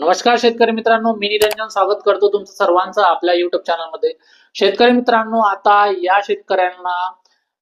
नमस्कार शेतकरी मित्रांनो मी निरंजन स्वागत करतो तुमचं सर्वांचं आपल्या युट्यूब चॅनलमध्ये शेतकरी मित्रांनो आता या शेतकऱ्यांना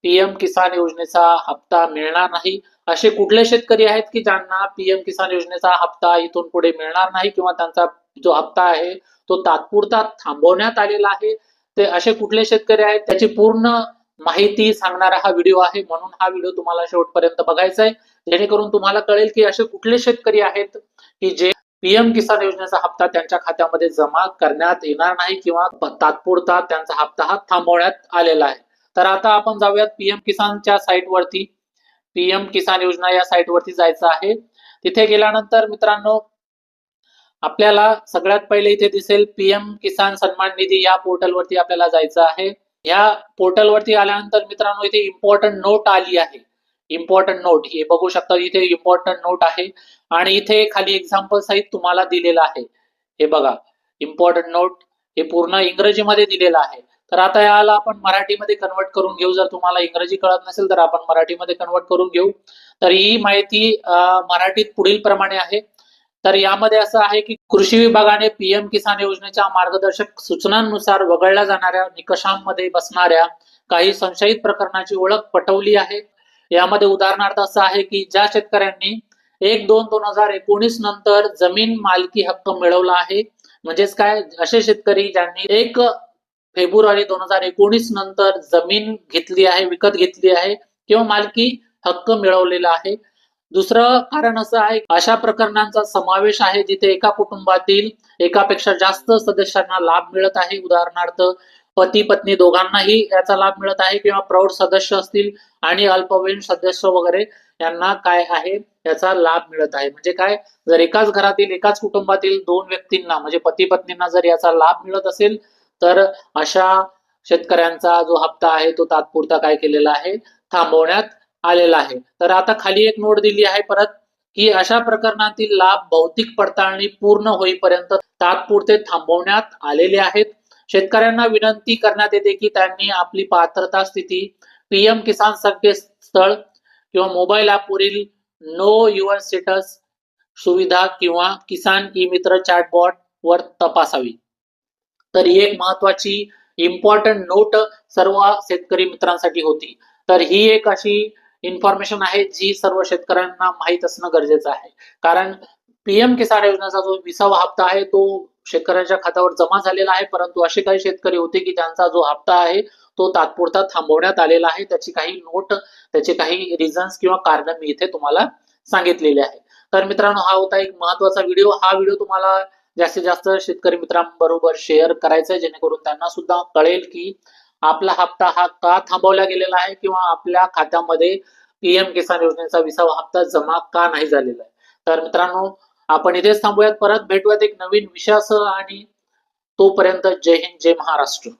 पीएम किसान योजनेचा हप्ता मिळणार नाही. असे कुठले शेतकरी आहेत की ज्यांना पीएम किसान योजनेचा हप्ता इथून पुढे मिळणार नाही किंवा त्यांचा जो हप्ता आहे तो तात्पुरता थांबवण्यात आलेला आहे? ते असे कुठले शेतकरी आहेत? त्याची पूर्ण माहिती सांगणारा हा व्हिडिओ आहे. म्हणून हा व्हिडिओ तुम्हाला शेवटपर्यंत बघायचा आहे. जेणेकरून तुम्हाला कळेल की असे कुठले शेतकरी आहेत की जे पीएम किसान योजनेचा हप्ता त्यांच्या खात्यामध्ये जमा करण्यात येणार नाही किंवा तात्पुरता त्यांचा हप्ता हा थांबवण्यात आलेला आहे. तर आता आपण जाऊयात पीएम किसानच्या साईटवरती. पीएम किसान योजना या साईटवरती जायचं आहे. तिथे गेल्यानंतर मित्रांनो आपल्याला सगळ्यात पहिले इथे दिसेल पीएम किसान सन्मान निधी या पोर्टलवरती आपल्याला जायचं आहे. या पोर्टलवरती आल्यानंतर मित्रांनो इथे इम्पॉर्टंट नोट आली आहे. इम्पॉर्टंट नोट हे बघू शकता इथे इम्पॉर्टंट नोट आहे. आणि इथे खाली एक्झाम्पल सहित तुम्हाला दिलेलं आहे. हे बघा इम्पॉर्टंट नोट हे पूर्ण इंग्रजीमध्ये दिलेलं आहे. तर आता याला आपण मराठीमध्ये कन्वर्ट करून घेऊ. जर तुम्हाला इंग्रजी कळत नसेल तर आपण मराठीमध्ये कन्वर्ट करून घेऊ. तर ही माहिती मराठीत पुढील प्रमाणे आहे. तर यामध्ये असं आहे की कृषी विभागाने पीएम किसान योजनेच्या मार्गदर्शक सूचनांनुसार वगळल्या जाणाऱ्या निकषांमध्ये बसणाऱ्या काही संशयित प्रकरणाची ओळख पटवली आहे. यामध्ये उदाहरणार्थ असं आहे की ज्या शेतकऱ्यांनी एक दोन दोन हजार एकोणीस नंतर जमीन मालकी हक्क मिळवला आहे. म्हणजेच काय? असे शेतकरी ज्यांनी एक फेब्रुवारी दोन हजार एकोणीस नंतर जमीन घेतली आहे विकत घेतली आहे किंवा मालकी हक्क मिळवलेला आहे. दुसरं कारण असं आहे अशा प्रकरणांचा समावेश आहे जिथे एका कुटुंबातील एकापेक्षा जास्त सदस्यांना लाभ मिळत आहे. उदाहरणार्थ पती पत्नी दोघांनाही याचा लाभ मिळत आहे किंवा प्रौढ सदस्य असतील आणि अल्पवयीन सदस्य वगैरे यांना काय आहे याचा लाभ मिळत आहे. म्हणजे काय? जर एकाच घरातील एकाच कुटुंबातील दोन व्यक्तींना म्हणजे पती पत्नींना जर याचा लाभ मिळत असेल तर अशा शेतकऱ्यांचा जो हप्ता आहे तो तात्पुरता काय केलेला आहे? थांबवण्यात आलेला आहे. तर आता खाली एक नोट दिली आहे परत की अशा प्रकरणातील लाभ भौतिक पडताळणी पूर्ण होईपर्यंत तात्पुरते थांबवण्यात आलेले आहेत. शेतकऱ्यांना विनंती करण्यात येते की त्यांनी आपली पात्रता स्थिती पीएम किसान संकेतस्थळ किंवा मोबाईल ॲपवरील नो युअर स्टेटस सुविधा किंवा किसान ई मित्र चॅटबॉट वर तपासावी. तर ही एक महत्वाची इम्पॉर्टंट नोट सर्व शेतकरी मित्रांसाठी होती. तर ही एक अशी इन्फॉर्मेशन आहे जी सर्व शेतकऱ्यांना माहीत असणं गरजेचं आहे. कारण पीएम किसान योजनेचा जो विसावा हप्ता आहे तो शेतकऱ्यांच्या खात्यावर जमा झालेला आहे. परंतु असे काही शेतकरी होते की त्यांचा जो हप्ता आहे तो तात्पुरता थांबवण्यात आलेला आहे. त्याची काही नोट त्याचे काही रिझन्स किंवा कारण मी इथे तुम्हाला सांगितलेले आहे. तर मित्रांनो हा होता एक महत्त्वाचा व्हिडिओ हा व्हिडिओ तुम्हाला जास्तीत जास्त शेतकरी मित्रांबरोबर शेअर करायचा आहे. जेणेकरून त्यांना सुद्धा कळेल की आपला हप्ता हा का थांबवला गेलेला आहे किंवा आपल्या खात्यामध्ये पीएम किसान योजनेचा विसावा हप्ता जमा का नाही झालेला आहे. तर मित्रांनो आपण इथेच थांबूयात. परत भेटूयात एक नवीन विषयासह आणि तोपर्यंत जय हिंद जय महाराष्ट्र.